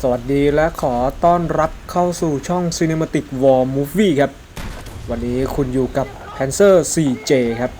สวัสดีและขอต้อนรับเข้าสู่ช่อง Cinematic War Movie ครับ วันนี้คุณอยู่กับ Panzer 4J ครับ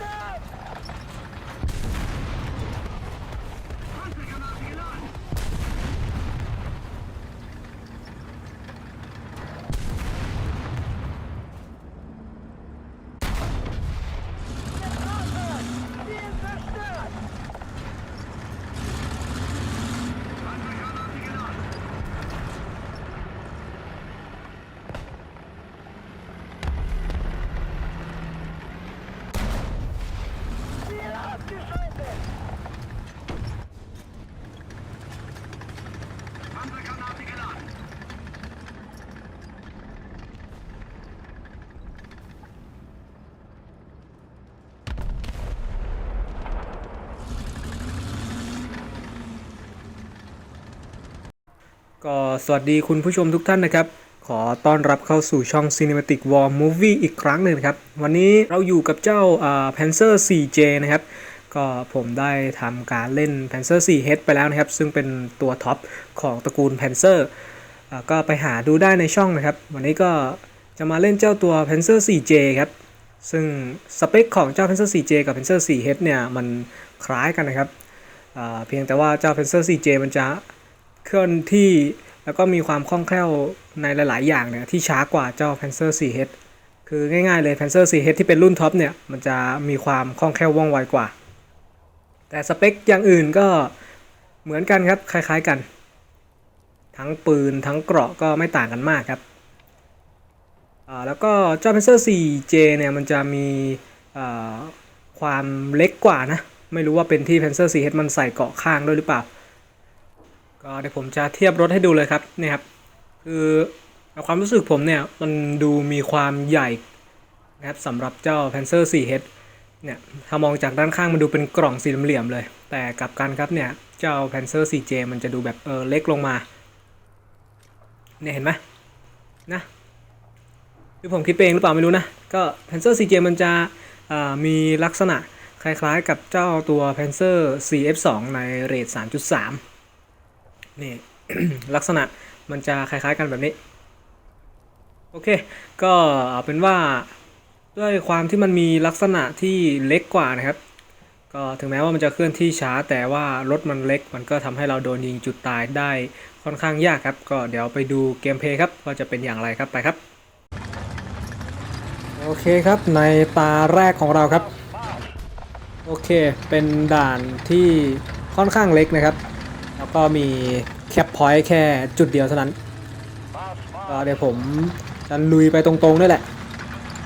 ก็สวัสดีคุณผู้ชมทุกท่านนะครับ ขอต้อนรับเข้าสู่ช่อง Cinematic War Movie อีกครั้งหนึ่งนะครับ วันนี้เราอยู่กับเจ้าอ่า Panzer 4J นะครับ ก็ผมได้ทำการเล่น Panzer 4H ไปแล้วนะครับ ซึ่งเป็นตัวท็อปของตระกูล Panzer อ่าก็ไปหาดูได้ในช่องนะครับ วันนี้ก็จะมาเล่นเจ้าตัว Panzer 4J ครับ ซึ่งสเปคของเจ้า Panzer 4J กับ Panzer 4H เนี่ยมันคล้ายกันนะครับเพียงแต่ว่าเจ้า Panzer 4J มันจะ เคลื่อนที่แล้วก็มีความคล่องแคล่วในหลาย ๆ อย่างเนี่ยที่ช้ากว่าเจ้า Panzer 4H คือง่าย ๆ เลย Panzer 4H ที่เป็นรุ่นท็อปเนี่ย มันจะมีความคล่องแคล่วว่องไวกว่า แต่สเปคอย่างอื่นก็เหมือนกันครับ คล้าย ๆ กัน ทั้งปืนทั้งเกราะก็ไม่ต่างกันมากครับแล้วก็เจ้า Panzer 4J เนี่ย มันจะมีความเล็กกว่านะ ไม่รู้ว่าเป็นที่ Panzer 4H มันใส่เกราะข้างด้วยหรือเปล่า ก็เดี๋ยวผมจะเทียบรถให้ดูเลยครับนี่ครับคือความรู้สึกผมเนี่ยมันดูมีความใหญ่นะครับสำหรับเจ้า Panzer 4H เนี่ยถ้ามองจากด้านข้างมันดูเป็นกล่องสี่เหลี่ยมเลย แต่กลับกันครับเนี่ยเจ้า Panzer 4J มันจะดูแบบเออเล็กลงมาเนี่ยเห็นไหมนะหรือผมคิดไปเองหรือเปล่าไม่รู้นะ ก็ Panzer 4J มันจะมีลักษณะคล้ายๆกับเจ้าตัว Panzer CF2 ในเรท3.3 นี่ ลักษณะมันจะคล้ายๆกันแบบนี้ โอเค ก็เอาเป็นว่าด้วยความที่มันมีลักษณะที่เล็กกว่านะครับ ก็ถึงแม้ว่ามันจะเคลื่อนที่ช้าแต่ว่ารถมันเล็ก มันก็ทำให้เราโดนยิงจุดตายได้ค่อนข้างยากครับ ก็เดี๋ยวไปดูเกมเพย์ครับว่าจะเป็นอย่างไรครับไปครับ โอเคครับในตาแรกของเราครับ โอเค เป็นด่านที่ค่อนข้างเล็กนะครับ แล้วก็มีแคปพอยต์แค่จุดเดียวเท่านั้นก็เดี๋ยวผมจะลุยไปตรงๆด้วยแหละ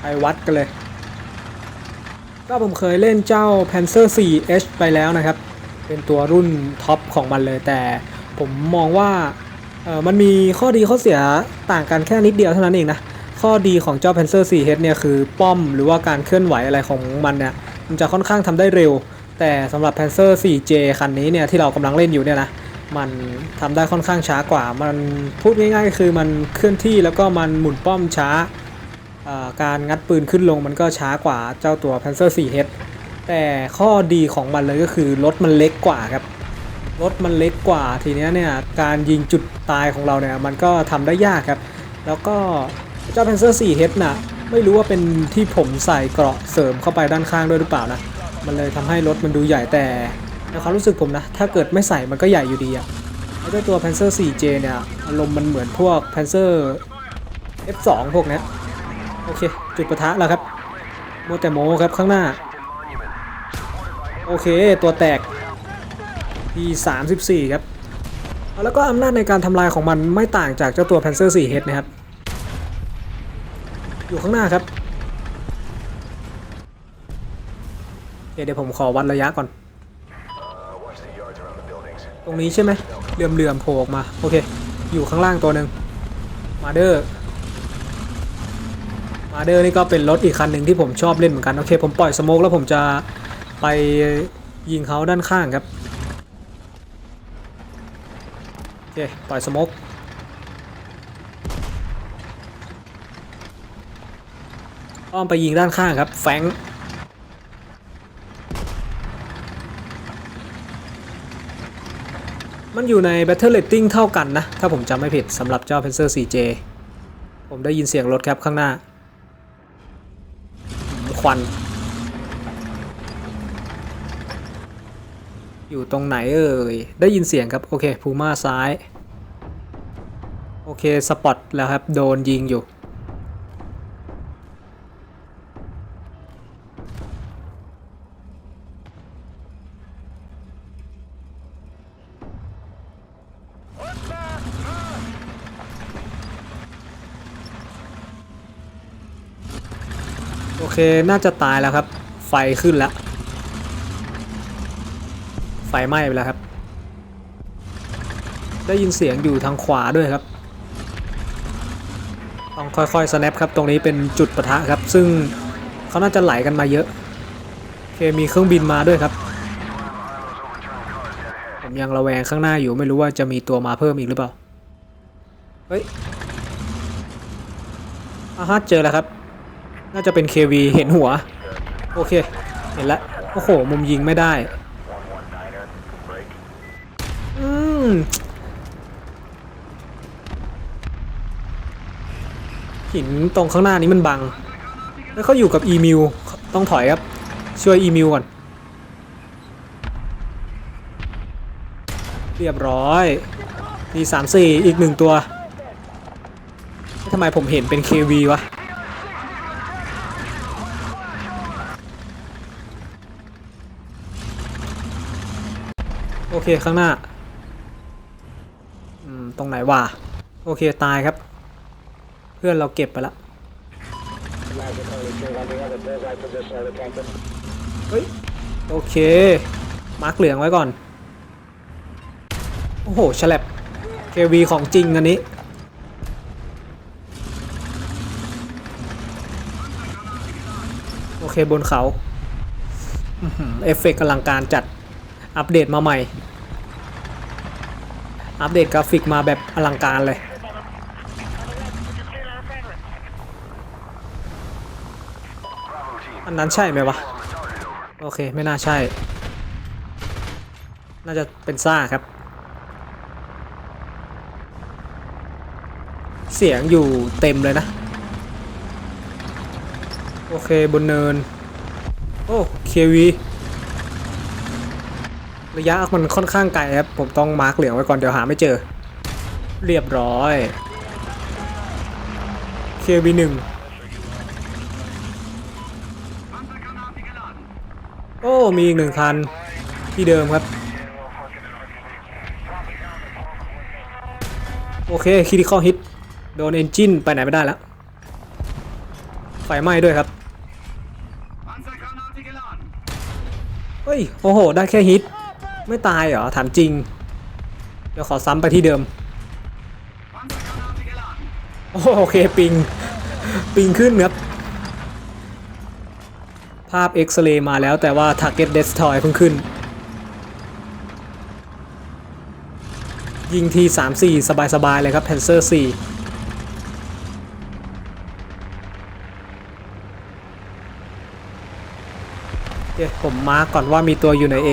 ไปวัดกันเลย ก็ผมเคยเล่นเจ้า Panzer 4H ไปแล้วนะครับ เป็นตัวรุ่นท็อปของมันเลย แต่ผมมองว่าเออมันมีข้อดีข้อเสียต่างกันแค่นิดเดียวเท่านั้นเองนะ ข้อดีของเจ้า Panzer 4H เนี่ยคือป้อมหรือว่าการเคลื่อนไหวอะไรของมันเนี่ย มันจะค่อนข้างทำได้เร็ว แต่สำหรับ Panzer 4J คันนี้เนี่ยที่เรากำลังเล่นอยู่เนี่ยนะ มันทำได้ค่อนข้างช้ากว่า มันพูดง่ายๆก็คือมันเคลื่อนที่แล้วก็มันหมุนป้อมช้า การงัดปืนขึ้นลงมันก็ช้ากว่าเจ้าตัว Panzer 4H แต่ข้อดีของมันเลยก็คือรถมันเล็กกว่าครับรถมันเล็กกว่าทีเนี้ยเนี่ยการยิงจุดตายของเราเนี่ยมันก็ทำได้ยากครับ แล้วก็เจ้า Panzer 4H น่ะไม่รู้ว่าเป็นที่ผมใส่เกราะเสริมเข้าไปด้านข้างด้วยหรือเปล่านะมันเลยทำให้รถมันดูใหญ่แต่ ในความรู้สึกผมนะ ถ้าเกิดไม่ใส่มันก็ใหญ่อยู่ดีอะแล้วเจ้าตัว Panzer 4J เนี่ย อารมณ์มันเหมือนพวก Panzer F2 พวกนี้โอเค จุดประทะแล้วครับ โมแต่โมครับข้างหน้า โอเค ตัวแตกที่34 ครับแล้วก็อำนาจในการทำลายของมันไม่ต่างจากเจ้าตัว Panzer 4H นะครับ อยู่ข้างหน้าครับ เดี๋ยวผมขอวัดระยะก่อน รงนี้ใช่ไหมเหลื่อมเหลื่อมๆโผล่ออกมาโอเค อยู่ข้างล่างตัวหนึ่งมาเดอร์มาเดอร์นี่ก็เป็นรถอีกคันหนึ่งที่ผมชอบเล่นเหมือนกันโอเคผมปล่อยสโมกแล้วผมจะไปยิงเขาด้านข้างครับโอเคปล่อยสโมกอ้อมไปยิงด้านข้างครับแฟง มันอยู่ใน Battle Rating เท่ากันนะ ถ้าผมจำไม่ผิดสำหรับเจ้า Panzer 4J ผมได้ยินเสียงรถครับข้างหน้า ควัน อยู่ตรงไหนเอ่ย ได้ยินเสียงครับ โอเคพูม่าซ้าย โอเค สปอตแล้วครับ โดนยิงอยู่ โอเคน่าจะตายแล้วครับ ไฟขึ้นแล้ว ไฟไหม้ไปแล้วครับ ได้ยินเสียงอยู่ทางขวาด้วยครับ ต้องค่อยๆ snap ครับ ตรงนี้เป็นจุดปะทะครับ ซึ่งเขาน่าจะไหลกันมาเยอะ โอเคมีเครื่องบินมาด้วยครับ ผมยังระแวงข้างหน้าอยู่ไม่รู้ว่าจะมีตัวมาเพิ่มอีกหรือเปล่า เฮ้ยอาฮะเจอแล้วครับ น่าจะเป็น KV เห็นหัว โอเค เห็นแล้วโอ้โห มุมยิงไม่ได้ อืมหินตรงข้างหน้านี้มันบัง แล้วเขาอยู่กับอีมิวต้องถอยครับ ช่วยอีมิวก่อน เรียบร้อย มีสามสี่อีกหนึ่งตัว ทำไมผมเห็นเป็น KV วะ เคข้างหน้าอืมตรงไหนวะโอเคตายครับ เพื่อนเราเก็บไปละเฮ้ยโอเค มาร์กเหลืองไว้ก่อน โอ้โหฉลับ KV ของจริงอันนี้ โอเคบนเขาเอฟเฟกต์อลังการจัดอัปเดตมาใหม่ อัปเดตกราฟิกมาแบบอลังการเลย อันนั้นใช่ไหมวะ โอเค ไม่น่าใช่ น่าจะเป็นซ่าครับ เสียงอยู่เต็มเลยนะ โอเคบนเนิน โอ้เควี ระยะมันค่อนข้างไกลครับ ผมต้องมาร์กเหลืองไว้ก่อนเดี๋ยวหาไม่เจอ เรียบร้อย KV หนึ่งโอ้ มีอีกหนึ่งคัน ที่เดิมครับ โอเคคิดิคอฮิต โดนเอนจินไปไหนไม่ได้แล้ว ไฟไหม้ด้วยครับ เฮ้ย โอ้โห ได้แค่ฮิต ไม่ตายเหรอ ถามจริง เดี๋ยวขอซ้ำไปที่เดิมโอโอเคปิง ปิงขึ้นครับ ภาพเอ็กซเรย์มาแล้วแต่ว่า Target Destroy เพิ่งขึ้น ยิงที 3-4 สบาย ๆ เลยครับ Panzer 4โอเคผมมาร์กก่อนว่ามีตัวอยู่ใน A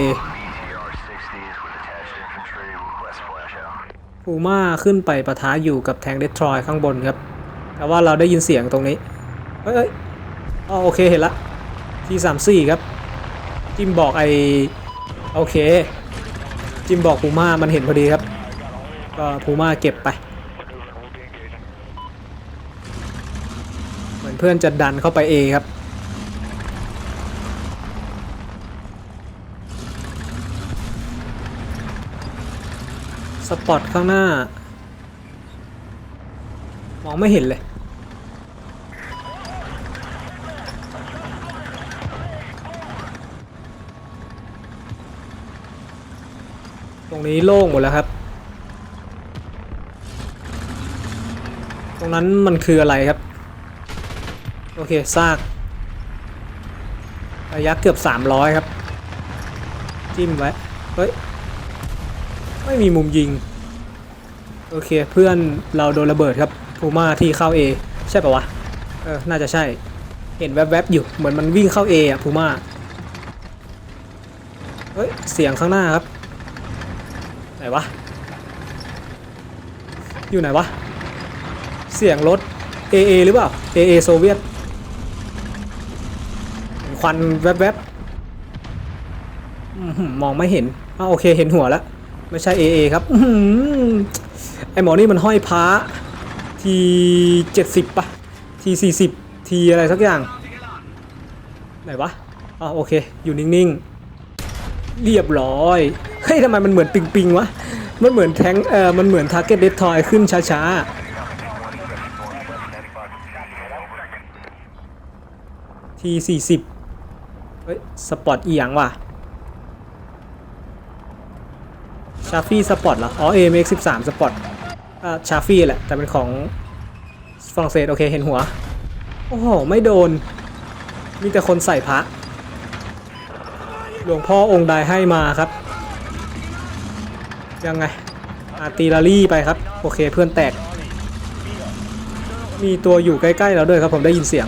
พูม่าขึ้นไปปะทะอยู่กับแทงเดทรอยข้างบนครับ แต่ว่าเราได้ยินเสียงตรงนี้ เฮ้ยเอ้ยอ๋อโอเคเห็นละทีสามสี่ครับ จิมบอกไอโอเค จิมบอกพูม่ามันเห็นพอดีครับ ก็พูม่าเก็บไป เหมือนเพื่อนจะดันเข้าไปเอครับ สปอตข้างหน้า มองไม่เห็นเลย ตรงนี้โล่งหมดแล้วครับ ตรงนั้นมันคืออะไรครับ โอเคซากระยะเกือบ 300 ครับ จิ้มไว้ เฮ้ย ไม่มีมุมยิง โอเคเพื่อนเราโดนระเบิดครับพูม่าที่เข้า A ใช่ปะวะ เออ น่าจะใช่ เห็นแวบๆอยู่ เหมือนมันวิ่งเข้า A อะพูม่าเฮ้ย เสียงข้างหน้าครับ ไหนวะ อยู่ไหนวะ เสียงรถ AA หรือเปล่า AA โซเวียตควันแวบๆมองไม่เห็นอ้าโอเค เห็นหัวแล้ว ไม่ใช่ AA ครับอื้อหือไอหมอนี่มันห้อยพระที70ปะที40ทีอะไรสักอย่าง ไหนวะอ๋อโอเค อยู่นิ่งๆ เรียบร้อย เฮ้ยทำไมมันเหมือนปิงปิงๆวะ มันเหมือนแทงเออมันเหมือนทาร์เก็ตเด t ทอยขึ้นช้าๆทีสี่สิบเฮ้ย สปอร์ตเอียงว่ะ ชาฟี่สปอร์ตเหรอ อ๋อ AMX 13สปอร์ตอ่าชาฟี่แหละ แต่เป็นของฝรั่งเศสโอเคเห็นหัว โอ้โห ไม่โดน มีแต่คนใส่พระ หลวงพ่อองค์ใดให้มาครับ ยังไง อาติลารี่ไปครับ โอเคเพื่อนแตก มีตัวอยู่ใกล้ๆเราด้วยครับ ผมได้ยินเสียง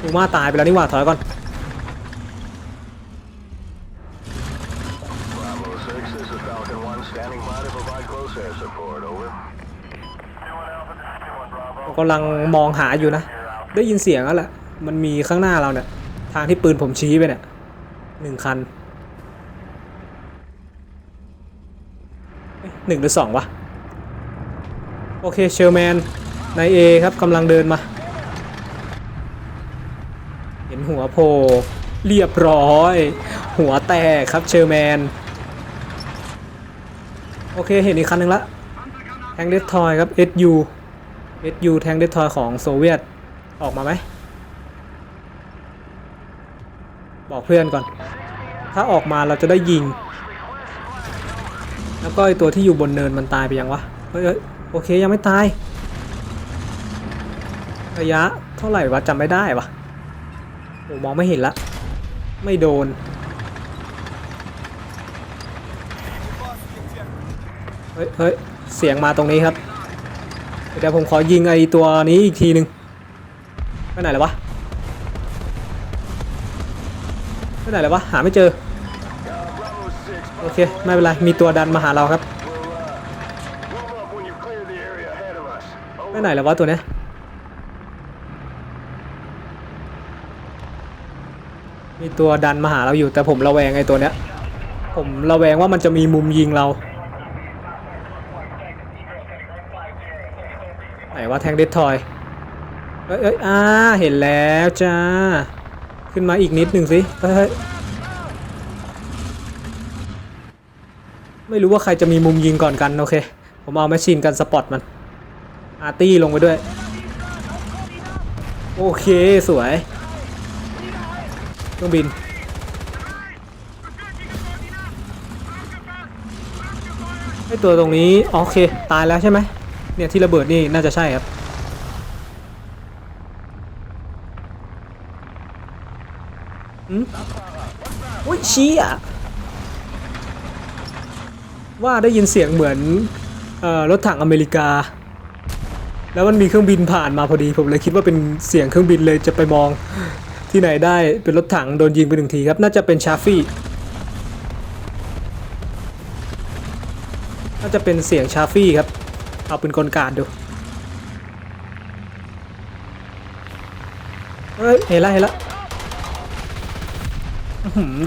อูมาตายไปแล้วนี่หว่าถอยก่อน กำลังมองหาอยู่นะ ได้ยินเสียงแล้วแหละ มันมีข้างหน้าเราเนี่ย ทางที่ปืนผมชี้ไปเนี่ยหนึ่งคันหนึ่งหรือสองวะ โอเคเชลแมนนายเอครับกำลังเดินมา เห็นหัวโผล่เรียบร้อย หัวแตกครับเชลแมน โอเคเห็นอีกคันหนึ่งละแทงเดสทอยครับ SU SU แทงเดสทอยของโซเวียตออกมาไหม บอกเพื่อนก่อน ถ้าออกมาเราจะได้ยิง แล้วก็ไอตัวที่อยู่บนเนินมันตายไปยังวะ เฮ้ยเฮ้ยโอเคยังไม่ตาย ระยะเท่าไหร่วะจำไม่ได้วะโอ้มองไม่เห็นละ ไม่โดน เฮ้ยเฮ้ยเสียงมาตรงนี้ครับ เดี๋ยวผมขอยิงไอตัวนี้อีกทีหนึ่งไปไหนแล้ววะไปไหนแล้ววะหาไม่เจอ โอเค ไม่เป็นไร มีตัวดันมาหาเราครับไปไหนแล้ววะตัวเนี้ยมีตัวดันมาหาเราอยู่แต่ผมระแวงไอ้ตัวเนี้ย ผมระแวงว่ามันจะมีมุมยิงเรา ไหน ว่าแทงเดดทอยเอ้ยเอ้ยอ่าเห็นแล้วจ้า ขึ้นมาอีกนิดหนึ่งสิเฮ้ยเฮ้ยไม่รู้ว่าใครจะมีมุมยิงก่อนกัน โอเค ผมเอาแมชชีนกันสปอตมัน อาร์ตี้ลงไปด้วย โอเค สวยเครื่องบิน ไอตัวตรงนี้ โอเค ตายแล้วใช่ไหม เนี่ยที่ระเบิดนี่น่าจะใช่ครับ อืมอุ้ยชี้อะว่าได้ยินเสียงเหมือนรถถังอเมริกา แล้วมันมีเครื่องบินผ่านมาพอดีผมเลยคิดว่าเป็นเสียงเครื่องบินเลยจะไปมองที่ไหนได้เป็นรถถังโดนยิงไปหนึ่งทีครับ น่าจะเป็นชาฟี่น่าจะเป็นเสียงชาฟี่ครับ เอาเป็นกลการดู เฮ้ย เห็นละเห็นละ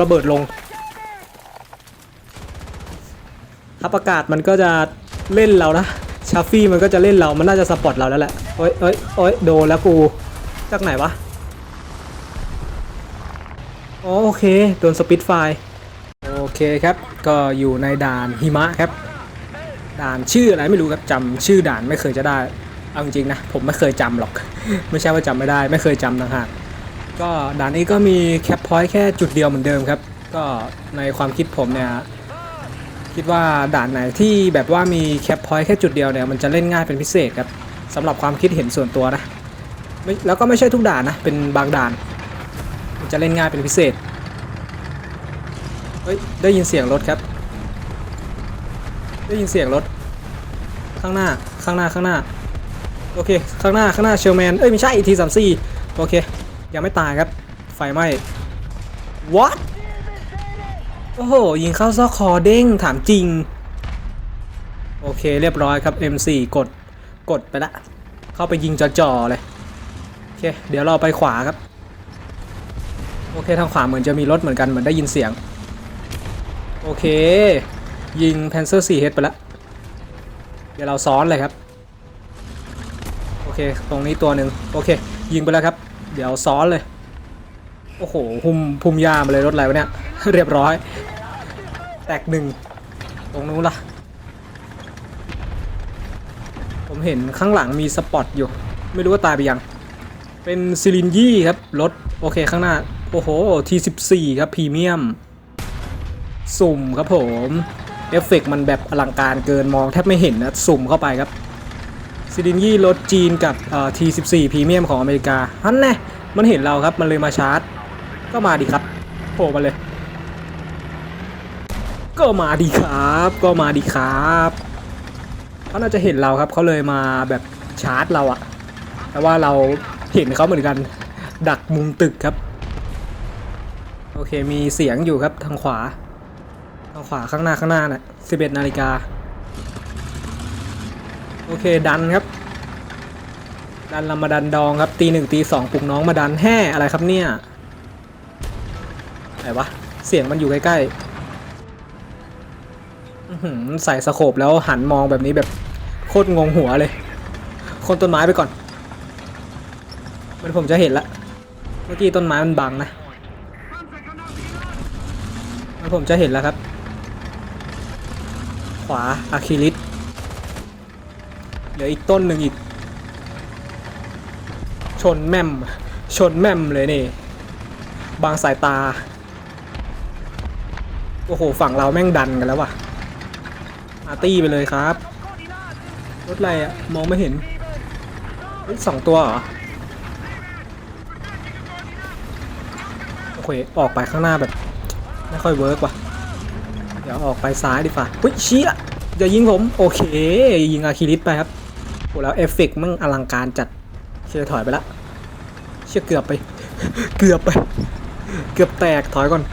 ระเบิดลง ครับอากาศมันก็จะเล่นเรานะ ชาฟี่มันก็จะเล่นเรา มันน่าจะสปอตเราแล้วแหละ โอ้ยโอ้ยโอ้ยโดนแล้วกู จากไหนวะอ๋อโอเค โดนสปิดไฟโอเคครับ ก็อยู่ในด่านหิมะครับ ด่านชื่ออะไรไม่รู้ครับจำชื่อด่านไม่เคยจะได้ เอาจริงนะผมไม่เคยจำหรอก ไม่ใช่ว่าจำไม่ได้ ไม่เคยจำต่างหากก็ด่านนี้ก็มีแคปพอยต์แค่จุดเดียวเหมือนเดิมครับ ก็ในความคิดผมเนี่ยคิดว่าด่านไหนที่แบบว่ามีแคปพอยต์แค่จุดเดียวเนี่ยมันจะเล่นง่ายเป็นพิเศษครับสำหรับความคิดเห็นส่วนตัวนะแล้วก็ไม่ใช่ทุกด่านนะเป็นบางด่านมันจะเล่นง่ายเป็นพิเศษเฮ้ยได้ยินเสียงรถครับ ได้ยินเสียงรถ ข้างหน้าข้างหน้าข้างหน้า โอเค ข้างหน้าข้างหน้าเชลแมนเอ้ยไม่ใช่ทีสามสี่โอเค ยังไม่ตายครับ ไฟไหม้ what โอ้โห ยิงเข้าซอกคอเด้งถามจริง โอเคเรียบร้อยครับ M4 กดกดไปละ เข้าไปยิงจ่อๆเลย โอเค เดี๋ยวเราไปขวาครับ โอเคทางขวาเหมือนจะมีรถเหมือนกันเหมือนได้ยินเสียง โอเค ยิง Panzer 4 H ไปละเดี๋ยวเราซ้อนเลยครับ โอเค ตรงนี้ตัวหนึ่งโอเค ยิงไปแล้วครับ เดี๋ยวซ้อนเลย โอ้โหพุ่มพุ่มยามาเลยรถอะไรวะเนี่ย เรียบร้อย แตกหนึ่ง ตรงนู้นล่ะ ผมเห็นข้างหลังมีสปอตอยู่ ไม่รู้ว่าตายไปยัง เป็นซิลินยี่ครับ รถ โอเคข้างหน้า โอ้โห T14 ครับพรีเมียม สุ่มครับผม เอฟเฟกต์มันแบบอลังการเกินมองแทบไม่เห็นนะสุ่มเข้าไปครับซิลินยี่รถจีนกับเอ่อ T14 พรีเมียมของอเมริกาฮันแน่มันเห็นเราครับมันเลยมาชาร์จ ก็มาดีครับโผล่มาเลย ก็มาดีครับ ก็มาดีครับเขาน่าจะเห็นเราครับเขาเลยมาแบบชาร์จเราอะแต่ว่าเราเห็นเขาเหมือนกัน ดักมุมตึกครับ โอเคมีเสียงอยู่ครับทางขวาางขวาข้างหน้าข้างหน้าน่ะ11นาฬิกา โอเคดันครับ ดันเรามาดันดองครับ ตีหนึ่งตีสองปลุกน้องมาดันแห่อะไรครับเนี่ยไหนวะ เสียงมันอยู่ใกล้ๆใส่สโคปแล้วหันมองแบบนี้แบบโคตรงงหัวเลย คนต้นไม้ไปก่อน มันผมจะเห็นละ เมื่อกี้ต้นไม้มันบังนะมันผมจะเห็นแล้วครับ ขวาอะคิลิสเหลืออีกต้นหนึ่งอีก ชนแม่ม ชนแม่มเลยนี่ บางสายตา โอ้โห ฝั่งเราแม่งดันกันแล้วว่ะ อาร์ตี้ไปเลยครับ รถอะไรอะมองไม่เห็นเฮ้ยสองตัวเหรอ โอเค ออกไปข้างหน้าแบบ ไม่ค่อยเวิร์กว่ะ ออกไปซ้ายดีกว่าเฮ้ยเชี่ยอย่ายิงผม โอเค ยิงอาคิริสไปครับโอ้แล้วเอฟเฟกต์มั่งอลังการจัดเชี่ยถอยไปละเชี่ยเกือบไป เกือบไป เกือบแตกถอยก่อน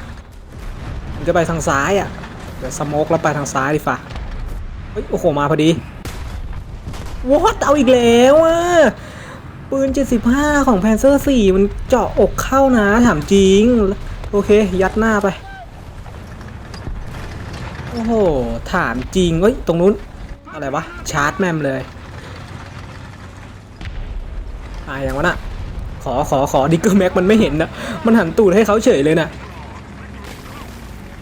มันจะไปทางซ้ายอะเดี๋ยวสโมกแล้วไปทางซ้ายดีฝ่าเฮ้ยโอ้โหมาพอดีวอตเอาอีกแล้วอะปืน 75 ของแพนเซอร์4มันเจาะอกเข้านะถามจริง โอเค ยัดหน้าไป โอ้โห ถามจริงเฮ้ย ตรงนู้น อะไรวะ ชาร์จแมมเลยตายอย่างวะน่ะ ขอขอขอดิกเกอร์แม็กมันไม่เห็นนะ มันหันตูดให้เขาเฉยเลยนะ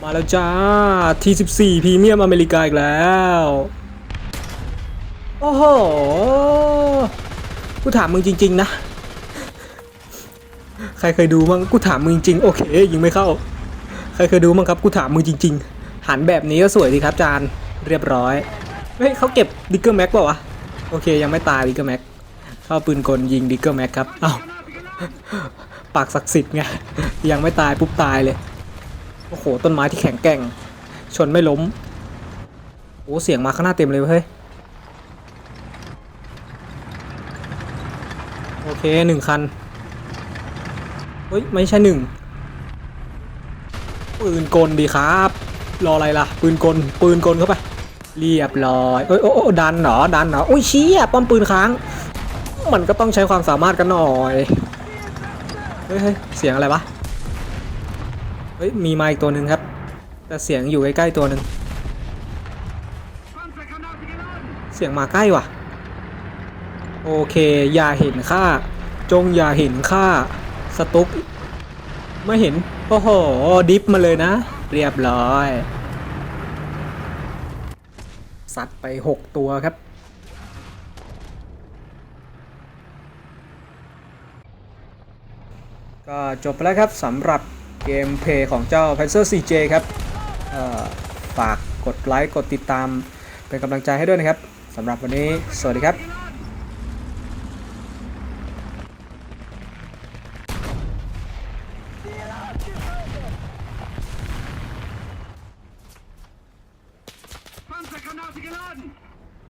มาแล้วจ้า T14 พรีเมียมอเมริกาอีกแล้ว โอ้โห กูถามมึงจริง ๆ นะ ใครเคยดูมั้งกูถามมึงจริง โอเค ยิงไม่เข้า ใครเคยดูมั้งครับ กูถามมึงจริง ๆ หันแบบนี้ก็สวยดีครับจานเรียบร้อย เฮ้ยเขาเก็บดิกเกอร์แม็กป่าวะ โอเคยังไม่ตายดิกเกอร์แม็กเข้าปืนกลยิงดิกเกอร์แม็กครับ เอ้าปากศักดิ์สิทธิ์ไง ยังไม่ตายปุ๊บตายเลย โอ้โห ต้นไม้ที่แข็งแกร่ง ชนไม่ล้ม โอ้เสียงมาข้างหน้าเต็มเลยเฮ้ย โอเคหนึ่งคัน เฮ้ย ไม่ใช่หนึ่งปืนกลดีครับ รออะไรล่ะ ปืนกล ปืนกลเข้าไป เรียบร้อยเอ้ยโอ้โอ้ดันเหรอ ดันเหรออุ้ยเชี้อะป้อมปืนค้าง มันก็ต้องใช้ความสามารถกันหน่อยเฮ้ยเฮ้ยเสียงอะไรวะ เฮ้ย มีมาอีกตัวหนึ่งครับ แต่เสียงอยู่ใกล้ๆตัวหนึ่ง เสียงมาใกล้ว่ะ โอเค อย่าเห็นค่า จงอย่าเห็นค่า สตุกไม่เห็น โอ้โห ดิฟมาเลยนะ เรียบร้อย สัตว์ไป 6 ตัวครับ ก็จบไปแล้วครับสำหรับเกมเพย์ของเจ้า Panzer CJ ครับฝากกดไลค์ กดติดตาม เป็นกำลังใจให้ด้วยนะครับสำหรับวันนี้ สวัสดีครับ